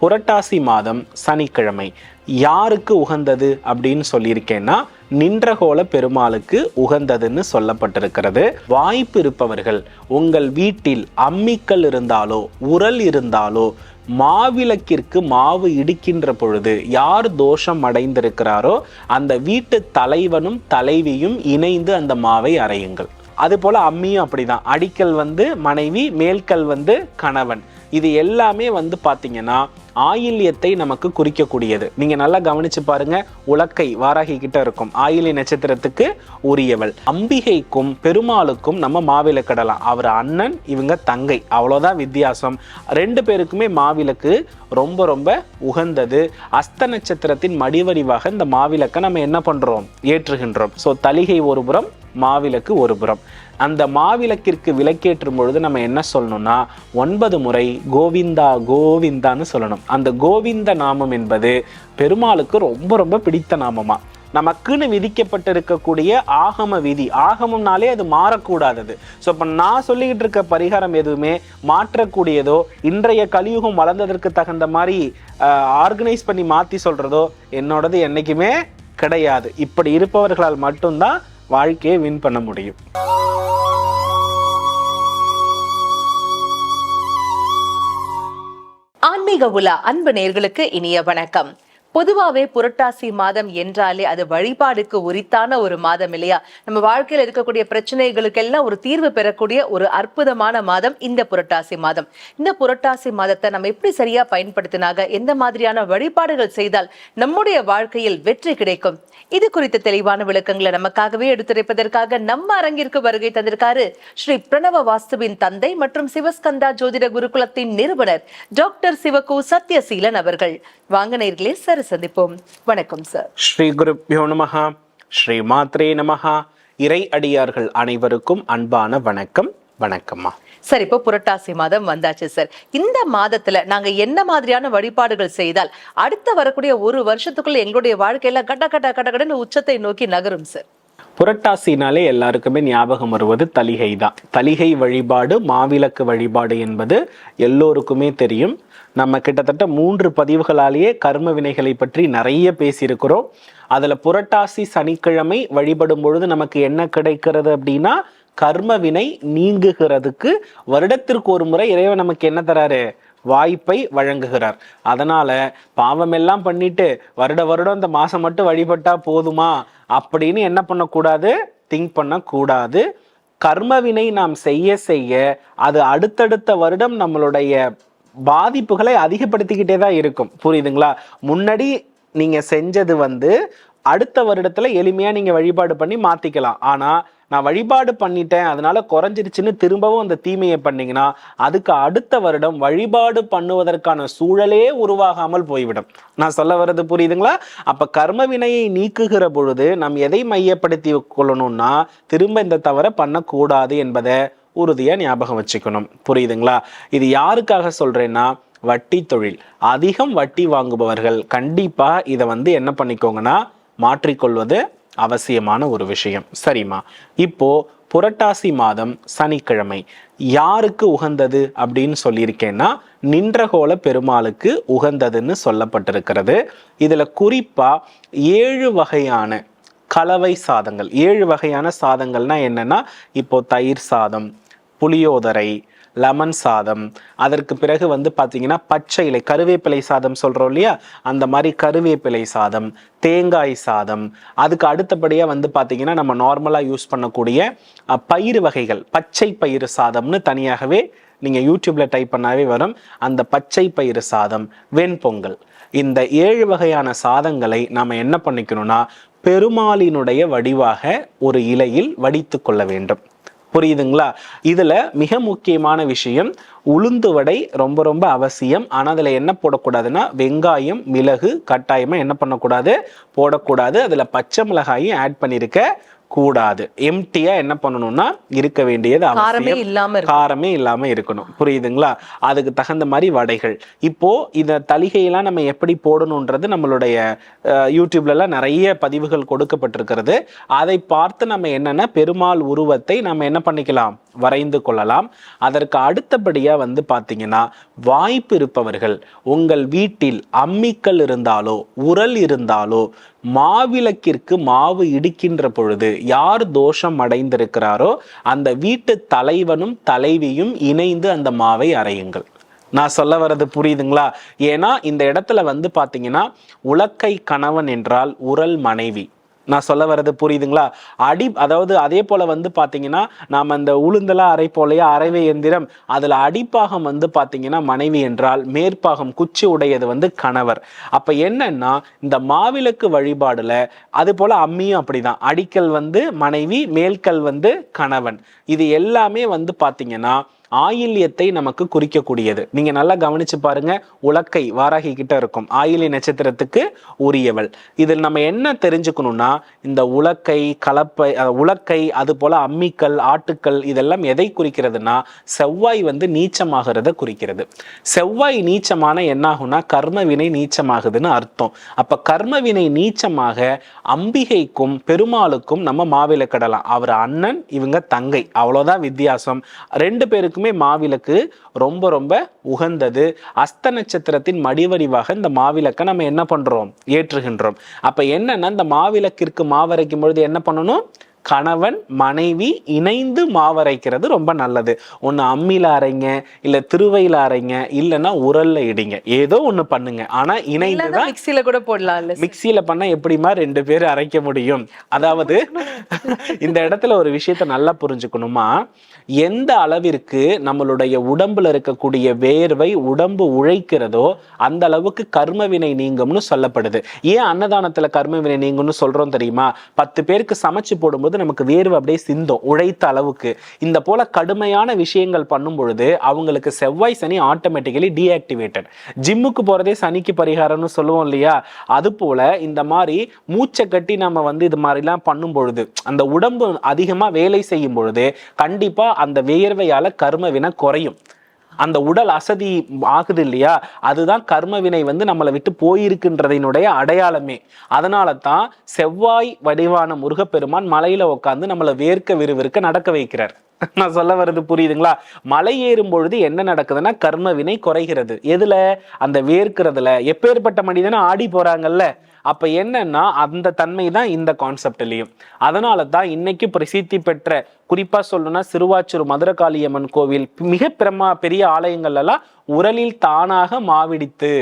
புரட்டாசி மாதம் சனிக்கிழமை. யாருக்கு உகந்தது அப்படின்னு சொல்லியிருக்கேன்னா நின்றகோல பெருமாளுக்கு உகந்ததுன்னு சொல்லப்பட்டிருக்கிறது. வாய்ப்பு இருப்பவர்கள் உங்கள் வீட்டில் அம்மிக்கல் இருந்தாலோ உரல் இருந்தாலோ மாவிளக்கிற்கு மாவு இடிக்கின்ற பொழுது யார் தோஷம் அடைந்திருக்கிறாரோ அந்த வீட்டு தலைவனும் தலைவியும் இணைந்து அந்த மாவை அரையுங்கள் அது போல அம்மியும் அப்படிதான். அடிக்கல் வந்து மனைவி மேல்கல் வந்து கணவன். இது எல்லாமே வந்து பார்த்தீங்கன்னா ஆயில்யத்தை நமக்கு குறிக்கக்கூடியது. நீங்க நல்லா கவனிச்சு பாருங்க. உலக்கை வாராகி கிட்ட இருக்கும். ஆயிலிய நட்சத்திரத்துக்கு உரியவள். அம்பிகைக்கும் பெருமாளுக்கும் நம்ம மாவிளக்கிடலாம் அவர் அண்ணன் இவங்க தங்கை. அவ்வளோதான் வித்தியாசம். ரெண்டு பேருக்குமே மாவிளக்கு ரொம்ப ரொம்ப உகந்தது. அஸ்த நட்சத்திரத்தின் மடிவடிவாக இந்த மாவிளக்கை நம்ம என்ன பண்றோம்? ஏற்றுகின்றோம். ஸோ தலிகை ஒருபுறம் மாவிளக்கு ஒரு புறம். அந்த மாவிளக்கிற்கு விளக்கேற்றும் பொழுது நம்ம என்ன சொல்லணும்னா ஒன்பது முறை கோவிந்தா கோவிந்தான்னு சொல்லணும். அந்த கோவிந்த நாமம் என்பது பெருமாளுக்கு ரொம்ப ரொம்ப பிடித்த நாமமா. நமக்குன்னு விதிக்கப்பட்டிருக்கக்கூடிய ஆகம விதி. ஆகமம்னாலே அது மாறக்கூடாதது. ஸோ இப்போ நான் சொல்லிக்கிட்டு இருக்க பரிகாரம் எதுவுமே மாற்றக்கூடியதோ இன்றைய கலியுகம் வளர்ந்ததற்கு தகுந்த மாதிரி ஆர்கனைஸ் பண்ணி மாற்றி சொல்கிறதோ என்னோடது என்றைக்குமே கிடையாது. இப்படி இருப்பவர்களால் மட்டும்தான் வாழ்க்கையை வின் பண்ண முடியும். ஆன்மீக உலா அன்பு நேர்களுக்கு இனிய வணக்கம். பொதுவாவே புரட்டாசி மாதம் என்றாலே அது வழிபாடுக்கு உரித்தான ஒரு மாதம் இல்லையா? நம்ம வாழ்க்கையில இருக்கக்கூடிய பிரச்சனைகளுக்கெல்லாம் ஒரு தீர்வு பெறக்கூடிய ஒரு அற்புதமான மாதம் இந்த புரட்டாசி மாதம். இந்த புரட்டாசி மாதத்தை நம்ம எப்படி சரியா பயன்படுத்தினாக எந்த மாதிரியான வழிபாடுகள் செய்தால் நம்முடைய வாழ்க்கையில் வெற்றி கிடைக்கும்? இது குறித்த தெளிவான விளக்கங்களை நமக்காகவே எடுத்துரைப்பதற்காக நம்ம அரங்கிற்கு வருகை தந்திருக்காரு ஸ்ரீ பிரணவ வாஸ்துவின் தந்தை மற்றும் சிவஸ்கந்தா ஜோதிட குருகுலத்தின் நிறுவனர் டாக்டர் சிவகு சத்யசீலன் அவர்கள். வாங்க நேர்களே சந்திப்போம். வணக்கம் சார் ஸ்ரீ குருப்யோ நமஹா. ஸ்ரீ மாத்ரே நமஹா. இறை அடியார்கள் அனைவருக்கும் அன்பான வணக்கம். வணக்கம்மா. சார் இப்போ புரட்டாசி மாதம் வந்தாச்சு சார் இந்த மாதத்துல நாங்க என்ன மாதிரியான வழிபாடுகள் செய்தால் அடுத்த வரக்கூடிய ஒரு வருஷத்துக்குள்ள எங்களுடைய வாழ்க்கையில கட்ட கட்ட கட்ட கடன்னு உச்சத்தை நோக்கி நகரும் சார் புரட்டாசினாலே எல்லாருக்குமே ஞாபகம் வருவது தலிகை தான் தலிகை வழிபாடு மாவிளக்கு வழிபாடு என்பது எல்லோருக்குமே தெரியும். நம்ம கிட்டத்தட்ட மூன்று பதிவுகளாலேயே கர்ம வினைகளை பற்றி நிறைய பேசியிருக்கிறோம். அதில் புரட்டாசி சனிக்கிழமை வழிபடும் பொழுது நமக்கு என்ன கிடைக்கிறது அப்படின்னா கர்ம வினை நீங்குகிறதுக்கு வருடத்திற்கு ஒரு முறை இறைவன் நமக்கு என்ன தராரு? வாய்ப்பை வழங்குகிறார். அதனால பாவமெல்லாம் பண்ணிட்டு வருட வருடம் இந்த மாசம் மட்டும் வழிபட்டா போதுமா? அப்படின்னு என்ன பண்ணக்கூடாது? திங்க் பண்ணக்கூடாது. கர்மவினை நாம் செய்ய செய்ய அது அடுத்தடுத்த வருடம் நம்மளுடைய பாதிப்புகளை அதிகப்படுத்திக்கிட்டே தான் இருக்கும். புரியுதுங்களா? முன்னாடி நீங்க செஞ்சது வந்து அடுத்த வருடத்துல எளிமையா நீங்க வழிபாடு பண்ணி மாத்திக்கலாம். ஆனா நான் வழிபாடு பண்ணிட்டேன் அதனால குறைஞ்சிருச்சுன்னு திரும்பவும் அந்த தீமையை பண்ணீங்கன்னா அதுக்கு அடுத்த வருடம் வழிபாடு பண்ணுவதற்கான சூழலே உருவாகாமல் போய்விடும். நான் சொல்ல வர்றது புரியுதுங்களா? அப்ப கர்ம வினையை நீக்குகிற பொழுது நாம் எதை மையப்படுத்தி கொள்ளணும்னா திரும்ப இந்த தவறை பண்ணக்கூடாது என்பதை உறுதியாக ஞாபகம் வச்சுக்கணும். புரியுதுங்களா? இது யாருக்காக சொல்கிறேன்னா வட்டி தொழில். அதிகம் வட்டி வாங்குபவர்கள் கண்டிப்பாக இதை வந்து என்ன பண்ணிக்கோங்கன்னா மாற்றிக்கொள்வது அவசியமான ஒரு விஷயம். சரிம்மா? இப்போ புரட்டாசி மாதம் சனிக்கிழமை. யாருக்கு உகந்தது அப்படின்னு சொல்லியிருக்கேன்னா நின்றகோல பெருமாளுக்கு உகந்ததுன்னு சொல்லப்பட்டிருக்கிறது. இதில் குறிப்பாக ஏழு வகையான கலவை சாதங்கள். ஏழு வகையான சாதங்கள்னா என்னன்னா இப்போ தயிர் சாதம் புளியோதரை லெமன் சாதம் அதற்கு பிறகு வந்து பார்த்தீங்கன்னா பச்சை இலை கருவேப்பிலை சாதம் சொல்கிறோம் இல்லையா? அந்த மாதிரி கருவேப்பிலை சாதம் தேங்காய் சாதம். அதுக்கு அடுத்தபடியாக வந்து பார்த்தீங்கன்னா நம்ம நார்மலாக யூஸ் பண்ணக்கூடிய பயிறு வகைகள். பச்சை பயிறு சாதம்னு தனியாகவே நீங்கள் யூடியூப்பில் டைப் பண்ணாவே வரும். அந்த பச்சை பயிறு சாதம் வெண்பொங்கல். இந்த ஏழு வகையான சாதங்களை நாம் என்ன பண்ணிக்கணும்னா பெருமாளினுடைய வடிவாக ஒரு இலையில் வடித்து கொள்ள வேண்டும். புரியுதுங்களா? இதில் மிக முக்கியமான விஷயம் உளுந்து வடை ரொம்ப ரொம்ப அவசியம். ஆனால் அதில் என்ன போடக்கூடாதுன்னா வெங்காயம் மிளகு கட்டாயமாக என்ன பண்ணக்கூடாது? போடக்கூடாது. அதில் பச்சை மிளகாயும் ஆட் பண்ணியிருக்க கூடாது. எம்டியா என்ன பண்ணணும்னா இருக்க வேண்டியது காரமே அவசியம் இல்லாம காரமே இல்லாம இருக்கணும். புரியுதுங்களா? அதுக்கு தகுந்த மாதிரி வடைகள். இப்போ இந்த தலிகையெல்லாம் நம்ம எப்படி போடணுன்றது நம்மளுடைய யூடியூப்ல எல்லாம் நிறைய பதிவுகள் கொடுக்கப்பட்டிருக்கிறது. அதை பார்த்து நம்ம என்னன்னா? பெருமாள் உருவத்தை நம்ம என்ன பண்ணிக்கலாம்? வரைந்து கொள்ளலாம். அதற்கு அடுத்தபடியாக வந்து பார்த்தீங்கன்னா வாய்ப்பு இருப்பவர்கள் உங்கள் வீட்டில் அம்மிக்கல் இருந்தாலோ உரல் இருந்தாலோ மாவிளக்கிற்கு மாவு இடிக்கின்ற பொழுது யார் தோஷம் அடைந்திருக்கிறாரோ அந்த வீட்டு தலைவனும் தலைவியும் இணைந்து அந்த மாவை அரையுங்கள். நான் சொல்ல வர்றது புரியுதுங்களா? ஏன்னா இந்த இடத்துல வந்து பார்த்தீங்கன்னா உலக்கை கணவன் என்றால் உரல் மனைவி. நான் சொல்ல வர்றது புரியுதுங்களா? அடி அதாவது அதே போல வந்து பார்த்தீங்கன்னா நாம் அந்த உளுந்தெல்லாம் அரைப்போலையா அரைவை எந்திரம் அதில் அடிப்பாகம் வந்து பார்த்தீங்கன்னா மனைவி என்றால் மேற்பாகம் குச்சி உடையது வந்து கணவர். அப்போ என்னன்னா இந்த மாவிளக்கு வழிபாடில் அது போல் அம்மியும் அப்படிதான். அடிக்கல் வந்து மனைவி மேல்கல் வந்து கணவன். இது எல்லாமே வந்து பார்த்தீங்கன்னா ஆயில்யத்தை நமக்கு குறிக்கக்கூடியது. நீங்க நல்லா கவனிச்சு பாருங்க உலக்கை வாராகி கிட்ட இருக்கும். ஆயில்ய நட்சத்திரத்துக்கு உரியவள். இதில் நம்ம என்ன தெரிஞ்சுக்கணும்னா இந்த உலக்கை கலப்பை உலக்கை அது போல அம்மிக்கல் ஆட்டுக்கல் இதெல்லாம் எதை குறிக்கிறதுனா செவ்வாய் வந்து நீச்சமாகிறத குறிக்கிறது. செவ்வாய் நீச்சமான என்ன ஆகும்னா நீச்சமாகுதுன்னு அர்த்தம். அப்ப கர்மவினை நீச்சமாக அம்பிகைக்கும் பெருமாளுக்கும் நம்ம மாவிளக்கிடலாம். அவர் அண்ணன் இவங்க தங்கை. அவ்வளோதான் வித்தியாசம். ரெண்டு பேருக்குமே மாவிளக்கு ரொம்ப ரொம்ப உகந்தது. அஸ்த நட்சத்திரத்தின் மடிவடிவாக இந்த மாவிளக்கை நம்ம என்ன பண்றோம்? ஏற்றுகின்றோம். அப்ப என்னன்னா இந்த மாவிளக்கிற்கு மாவரைக்கும் பொழுது என்ன பண்ணணும்? கணவன் மனைவி இணைந்து மாவரைக்கிறது ரொம்ப நல்லது. ஒன்று அம்மியில அரைங்க இல்ல திருவையில அரைங்க இல்லைன்னா உரல்ல இடிங்க. ஏதோ ஒண்ணு பண்ணுங்க. ஆனா இணைந்து தான் மிக்சியில கூட போடலாம்ல மிக்சியில பண்ணா எப்படிமா ரெண்டு பேர் அரைக்க முடியும்? அதாவது இந்த இடத்துல ஒரு விஷயத்த நல்லா புரிஞ்சுக்கணுமா? எந்த அளவிற்கு நம்மளுடைய உடம்புல இருக்கக்கூடிய வேர்வை உடம்பு உழைக்கிறதோ அந்த அளவுக்கு கர்மவினை நீங்கும்னு சொல்லப்படுது. ஏன் அன்னதானத்துல கர்மவினை நீங்கும்னு சொல்றோம் தெரியுமா? பத்து பேருக்கு சமைச்சு போடும்போது நமக்கு வேர்வை அப்படியே சிந்தும் உழைத்த அளவுக்கு. இந்த போல கடுமையான விஷயங்கள் பண்ணும் பொழுது அவங்களுக்கு செவ்வாய் சனி ஆட்டோமேட்டிக்கலி டீஆக்டிவேட்டட் ஜிம்முக்கு போறதே சனிக்கு பரிகாரம்னு சொல்லுவோம் இல்லையா? அது போல இந்த மாதிரி மூச்சை கட்டி நம்ம வந்து இது மாதிரிலாம் பண்ணும் பொழுது அந்த உடம்பு அதிகமாக வேலை செய்யும் பொழுது கண்டிப்பாக அந்த வேர்வையால் கர்ம வினை குறையும். அந்த உடல் அசதி ஆகுது இல்லையா? அதுதான் கர்ம வினை வந்து நம்மளை விட்டு போயிருக்கின்றதனுடைய அடையாளமே. அதனால தான் செவ்வாய் வடிவான முருகப்பெருமான் மலையில உட்காந்து நம்மளை வேர்க்க விறுவிறுக்க நடக்க வைக்கிறார். நான் சொல்ல வர்றது புரியுதுங்களா? மலை ஏறும் பொழுது என்ன நடக்குதுன்னா கர்ம வினை குறைகிறது. எதுல? அந்த வேர்க்கிறதுல. எப்பேற்பட்ட மனிதனும் ஆடி போறாங்கல்ல? அப்ப என்னன்னா அந்த தன்மை தான் இந்த கான்செப்ட்லயும் அதனால தான் இன்னைக்கு பிரசித்தி பெற்ற குறிப்பா சொல்லணும்னா சிறுவாச்சூர் மதுரகாளியம்மன் கோவில் மிக பிரமா பெரிய ஆலயங்கள் எல்லாம் உரலில் தானாக மாவிடித்து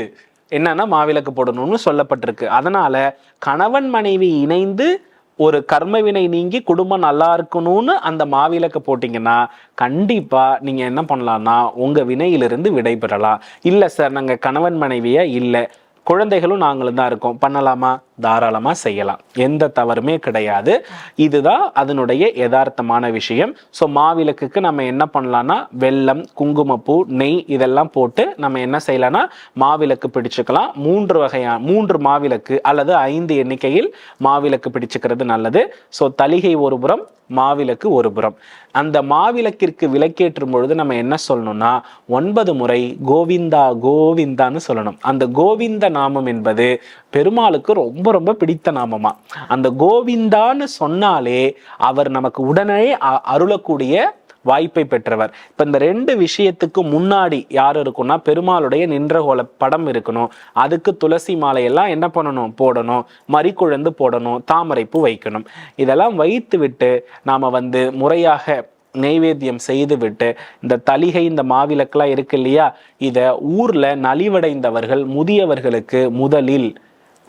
என்னன்னா மாவிளக்கு போடணும்னு சொல்லப்பட்டிருக்கு. அதனால கணவன் மனைவி இணைந்து ஒரு கர்மவினை நீங்கி குடும்பம் நல்லா இருக்கணும்னு அந்த மாவிளக்கு போட்டீங்கன்னா கண்டிப்பா நீங்க என்ன பண்ணலாம்னா உங்க வினையிலிருந்து விடைபெறலாம். இல்ல சார் நாங்க கணவன் மனைவியா? இல்ல. குழந்தைகளும் நாங்களும் தான் இருக்கோம். பண்ணலாமா? தாராளமாக செய்யலாம். எந்த தவறுமே கிடையாது. இதுதான் அதனுடைய யதார்த்தமான விஷயம். ஸோ மாவிளக்குக்கு நம்ம என்ன பண்ணலான்னா வெள்ளம் குங்குமப்பூ நெய் இதெல்லாம் போட்டு நம்ம என்ன செய்யலாம்னா மாவிளக்கு பிடிச்சுக்கலாம். மூன்று வகையான மூன்று மாவிளக்கு அல்லது ஐந்து எண்ணிக்கையில் மாவிளக்கு பிடிச்சுக்கிறது நல்லது. ஸோ தலிகை ஒரு புறம் மாவிளக்கு ஒரு புறம். அந்த மாவிளக்கிற்கு விளக்கேற்றும் பொழுது நம்ம என்ன சொல்லணும்னா ஒன்பது முறை கோவிந்தா கோவிந்தான்னு சொல்லணும். அந்த கோவிந்த நாமம் என்பது பெருமாளுக்கு ரொம்ப ரொம்ப ரொம்ப பிடித்த நாமமா. அந்த கோவிந்தான்னு சொன்னாலே அவர் நமக்கு உடனே அ- அருளக்கூடிய வாய்ப்பை பெற்றவர். இப்ப இந்த ரெண்டு விஷயத்துக்கு முன்னாடி யார் இருக்கும்னா பெருமாளுடைய நின்றகோல படம் இருக்கணும். அதுக்கு துளசி மாலையெல்லாம் என்ன பண்ணணும்? போடணும். மறிக்குழந்து போடணும். தாமரைப்பூ வைக்கணும். இதெல்லாம் வைத்து விட்டு நாம வந்து முறையாக நெய்வேத்தியம் செய்து விட்டு இந்த தலிகை இந்த மாவிளக்கெல்லாம் இருக்கு இல்லையா? இதை ஊர்ல நலிவடைந்தவர்கள் முதியவர்களுக்கு முதலில்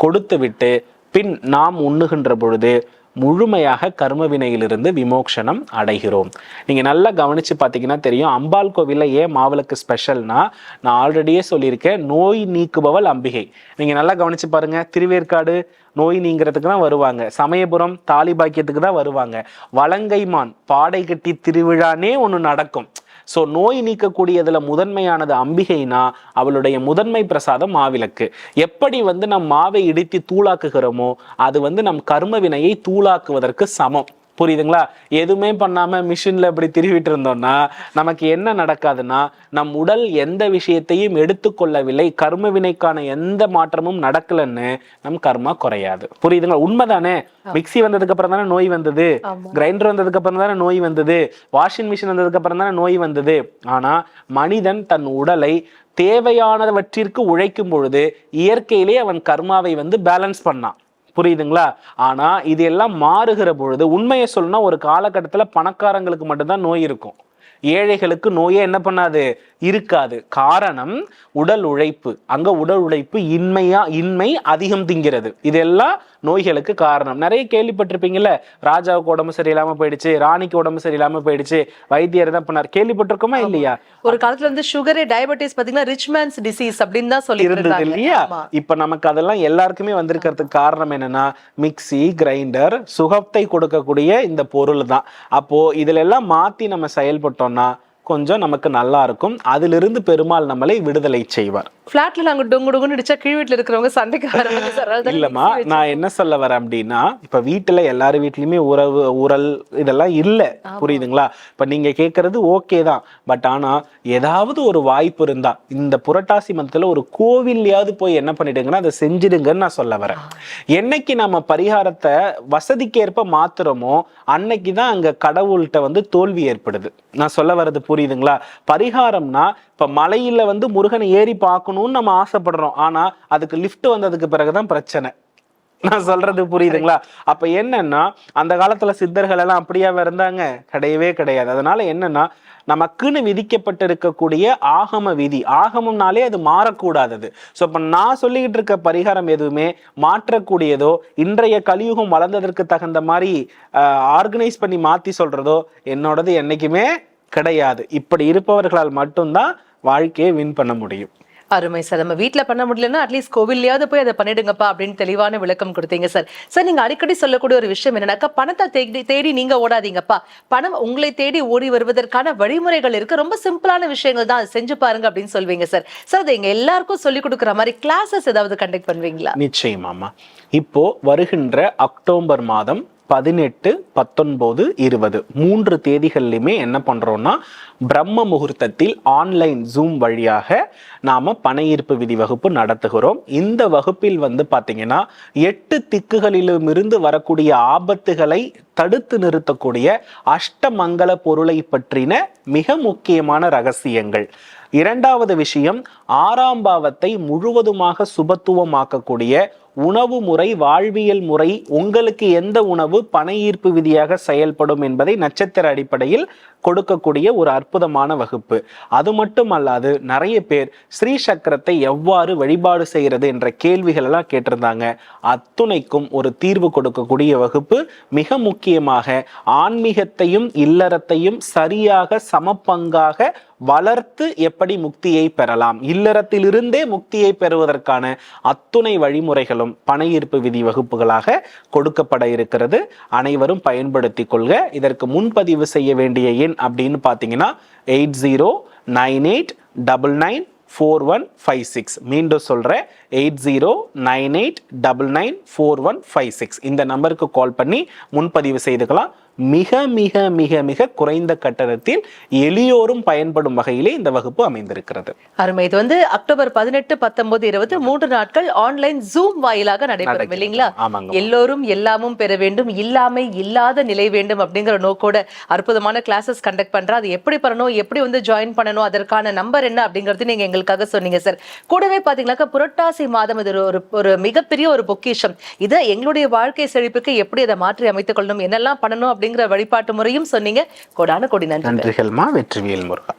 கொடுத்துவிட்டு பின் நாம் உண்ணுகின்ற பொழுது முழுமையாக கர்மவினையிலிருந்து விமோக்ஷனம் அடைகிறோம். நீங்கள் நல்லா கவனித்து பார்த்தீங்கன்னா தெரியும் அம்பாள் கோவிலில் ஏன் மாவிளக்கு ஸ்பெஷல்னா நான் ஆல்ரெடியே சொல்லியிருக்கேன் நோய் நீக்குபவள் அம்பிகை. நீங்கள் நல்லா கவனித்து பாருங்கள் திருவேற்காடு நோய் நீங்கிறதுக்கு தான் வருவாங்க. சமயபுரம் தாலி பாக்கியத்துக்கு தான் வருவாங்க. வலங்கைமான் பாடை கட்டி திருவிழானே ஒன்று நடக்கும். ஸோ நோய் நீக்கக்கூடியதில் முதன்மையானது அம்பிகைனா அவளுடைய முதன்மை பிரசாதம் மாவிளக்கு. எப்படி வந்து நம் மாவை இடித்து தூளாக்குகிறோமோ அது வந்து நம் கர்ம வினையை தூளாக்குவதற்கு சமம். புரியுதுங்களா? எதுவுமே பண்ணாம மிஷின்ல இப்படி திருவிட்டு இருந்தோம்னா நமக்கு என்ன நடக்காதுன்னா நம் உடல் எந்த விஷயத்தையும் எடுத்துக்கொள்ளவில்லை கர்ம வினைக்கான எந்த மாற்றமும் நடக்கலன்னு நம் கர்மா குறையாது. புரியுதுங்களா? உண்மைதானே? மிக்ஸி வந்ததுக்கு அப்புறம் தானே நோய் வந்தது. கிரைண்டர் வந்ததுக்கு அப்புறம் தானே நோய் வந்தது? வாஷிங் மிஷின் வந்ததுக்கு அப்புறம் தானே நோய் வந்தது? ஆனா மனிதன் தன் உடலை தேவையானவற்றிற்கு உழைக்கும் பொழுது இயற்கையிலே அவன் கர்மாவை வந்து பேலன்ஸ் பண்ணான். புரியுதுங்களா? ஆனால் இது எல்லாம் மாறுகிற பொழுது உண்மையை சொல்லணும்னா ஒரு காலகட்டத்தில் பணக்காரங்களுக்கு மட்டும்தான் நோய் இருக்கும். ஏழைகளுக்கு நோயே என்ன பண்ணாது? இருக்காது. காரணம் உடல் உழைப்பு. அங்க உடல் உழைப்பு இன்மையா இன்மை அதிகம் திங்கிறது. இதெல்லாம் நோய்களுக்கு காரணம். நிறைய கேள்விப்பட்டிருப்பீங்கல்ல? ராஜாவுக்கு உடம்பு சரியில்லாம போயிடுச்சு ராணிக்கு உடம்பு சரியில்லாம போயிடுச்சு வைத்தியர் தான் பண்ணார்? கேள்விப்பட்டிருக்கோமா இல்லையா? ஒரு காலத்துல வந்து சுகரு டயபெட்டிஸ் பாத்தீங்கன்னா ரிச் மேன்ஸ் டிசீஸ் அப்படின்னு தான் சொல்லி இருந்தது இல்லையா. இப்ப நமக்கு அதெல்லாம் எல்லாருக்குமே வந்திருக்கிறதுக்கு காரணம் என்னன்னா மிக்ஸி கிரைண்டர் சுகத்தை கொடுக்கக்கூடிய இந்த பொருள் தான் அப்போ இதுல எல்லாம் மாத்தி நம்ம செயல்பட்டோம்னா கொஞ்சம் நமக்கு நல்லா இருக்கும். அதிலிருந்து பெருமாள் நம்மளை விடுதலை செய்வார். பிளாட்ல நாங்க டொங்கு டொங்குன்னு அடிச்சா கீழ் வீட்டுல இருக்கிறவங்க சண்டைக்கு இல்லம்மா நான் என்ன சொல்ல வரேன் அப்படின்னா இப்ப வீட்டுல எல்லார் வீட்லயுமே உறவு உரல் இதெல்லாம் இல்ல. புரியுதுங்களா? இப்ப நீங்க கேக்குறது ஓகே தான். பட் ஆனா ஏதாவது ஒரு வாய்ப்பு இருந்தா இந்த புரட்டாசி மந்தத்துல ஒரு கோவில்லையாவது போய் என்ன பண்ணிடுங்கன்னா அதை செஞ்சிடுங்கன்னு நான் சொல்ல வரேன். என்னைக்கு நம்ம பரிகாரத்தை வசதிக்கேற்ப மாத்துறோமோ அன்னைக்கு தான் அங்க கடவுள்கிட்ட வந்து தோல்வி ஏற்படுது. நான் சொல்ல வர்றது புரியுதுங்களா? பரிகாரம்னா இப்போ மலையில் வந்து முருகனை ஏறி பார்க்கணும்னு நம்ம ஆசைப்படுறோம். ஆனால் அதுக்கு லிஃப்ட் வந்ததுக்கு பிறகுதான் பிரச்சனை. நான் சொல்றது புரியுதுங்களா? அப்ப என்னன்னா அந்த காலத்துல சித்தர்கள் எல்லாம் அப்படியா இருந்தாங்க? கிடையவே கிடையாது. அதனால என்னன்னா நமக்குன்னு விதிக்கப்பட்டிருக்கக்கூடிய ஆகம விதி. ஆகமம்னாலே அது மாறக்கூடாதது. ஸோ இப்போ நான் சொல்லிக்கிட்டு இருக்க பரிகாரம் எதுவுமே மாற்றக்கூடியதோ இன்றைய கலியுகம் வளர்ந்ததற்கு தகுந்த மாதிரி ஆர்கனைஸ் பண்ணி மாத்தி சொல்றதோ என்னோடது என்னைக்குமே கிடையாது. இப்படி இருப்பவர்களால் மட்டும்தான் வாழ்க்கையை வின் பண்ண முடியும். அருமை சார். நம்ம வீட்ல பண்ண முடியலன்னா அட்லீஸ்ட் கோவில்லையாவது போய் அதை பண்ணிடுங்கப்பா அப்படின்னு தெளிவான விளக்கம் கொடுத்தீங்க சார். சார் நீங்க அடிக்கடி சொல்லக்கூடிய ஒரு விஷயம் என்னன்னாக்கா பணத்தை தேடி தேடி நீங்க ஓடாதீங்கப்பா. பணம் உங்களை தேடி ஓடி வருவதற்கான வழிமுறைகள் இருக்கு. ரொம்ப சிம்பிளான விஷயங்கள் தான். அதை செஞ்சு பாருங்க அப்படின்னு சொல்வீங்க சார். சார் அதை எங்க எல்லாருக்கும் சொல்லி கொடுக்குற மாதிரி கிளாஸஸ் ஏதாவது கண்டக்ட் பண்ணுவீங்களா? நிச்சயமாமா இப்போ வருகின்ற அக்டோபர் மாதம் பதினெட்டு பத்தொன்பது இருபது. மூன்று தேதிகள்லையுமே என்ன பண்ணுறோன்னா பிரம்ம முகூர்த்தத்தில் ஆன்லைன் ஜூம் வழியாக நாம் பண ஈர்ப்பு விதி வகுப்பு நடத்துகிறோம். இந்த வகுப்பில் வந்து பார்த்தீங்கன்னா எட்டு திக்குகளிலுமிருந்து வரக்கூடிய ஆபத்துகளை தடுத்து நிறுத்தக்கூடிய அஷ்டமங்கல பொருளை பற்றின மிக முக்கியமான ரகசியங்கள். இரண்டாவது விஷயம் ஆறாம் பாவத்தை முழுவதுமாக சுபத்துவமாக்கக்கூடிய உணவு முறை வாழ்வியல் முறை உங்களுக்கு எந்த உணவு பண ஈர்ப்பு விதியாக செயல்படும் என்பதை நட்சத்திர அடிப்படையில் கொடுக்கக்கூடிய ஒரு அற்புதமான வகுப்பு. அது மட்டும் அல்லாது நிறைய பேர் ஸ்ரீ சக்கரத்தை எவ்வாறு வழிபாடு செய்கிறது என்ற கேள்விகள் எல்லாம் கேட்டிருந்தாங்க. அத்துணைக்கும் ஒரு தீர்வு கொடுக்கக்கூடிய வகுப்பு. மிக முக்கியமாக ஆன்மீகத்தையும் இல்லறத்தையும் சரியாக சமப்பங்காக வளர்த்து எப்படி முக்தியை பெறலாம்? இல்லறத்திலிருந்தே முக்தியை பெறுவதற்கான அத்துணை வழிமுறைகளும் பண ஈர்ப்பு விதி வகுப்புகளாக கொடுக்கப்பட இருக்கிறது. அனைவரும் பயன்படுத்தி கொள்க. இதற்கு முன்பதிவு செய்ய வேண்டிய எண் அப்படின்னு பார்த்தீங்கன்னா eight zero nine eight double nine four one five six. மீண்டும் சொல்கிறேன் eight zero nine eight double nine four one five six. இந்த நம்பருக்கு கால் பண்ணி முன்பதிவு செய்துக்கலாம். மிக மிக மிக மிக குறைந்த கட்டணத்தில் எளியோரும் பயன்படும் வகையிலே இந்த வகுப்பு அமைந்திருக்கிறது. அருமை. இது வந்து அக்டோபர் பதினெட்டு பத்தொன்பது இருபது மூன்று நாட்கள் ஆன்லைன் ஜூம் வாயிலாக நடைபெறும். இல்லைங்களா? எல்லோரும் எல்லாமும் பெற வேண்டும். இல்லாமை இல்லாத நிலை வேண்டும் அப்படிங்கிற நோக்கோட அற்புதமான கிளாஸஸ் கண்டக்ட் பண்றா. அது எப்படி பண்ணணும்? எப்படி வந்து ஜாயின் பண்ணணும்? அதற்கான நம்பர் என்ன அப்படிங்கிறது நீங்க எங்களுக்காக சொன்னீங்க சார் கூடவே பாத்தீங்கன்னாக்கா புரட்டாசி மாதம் இது ஒரு ஒரு மிகப்பெரிய ஒரு பொக்கிஷம். இதை எங்களுடைய வாழ்க்கை செழிப்புக்கு எப்படி அதை மாற்றி அமைத்துக் கொள்ளணும்? என்னெல்லாம் பண்ணணும் அப்படிங்கிற வழிபாட்டு முறையும் சொன்னீங்க. கோடான கோடி நன்றி நன்றிகள்மா வெற்றிவேல் முருகா.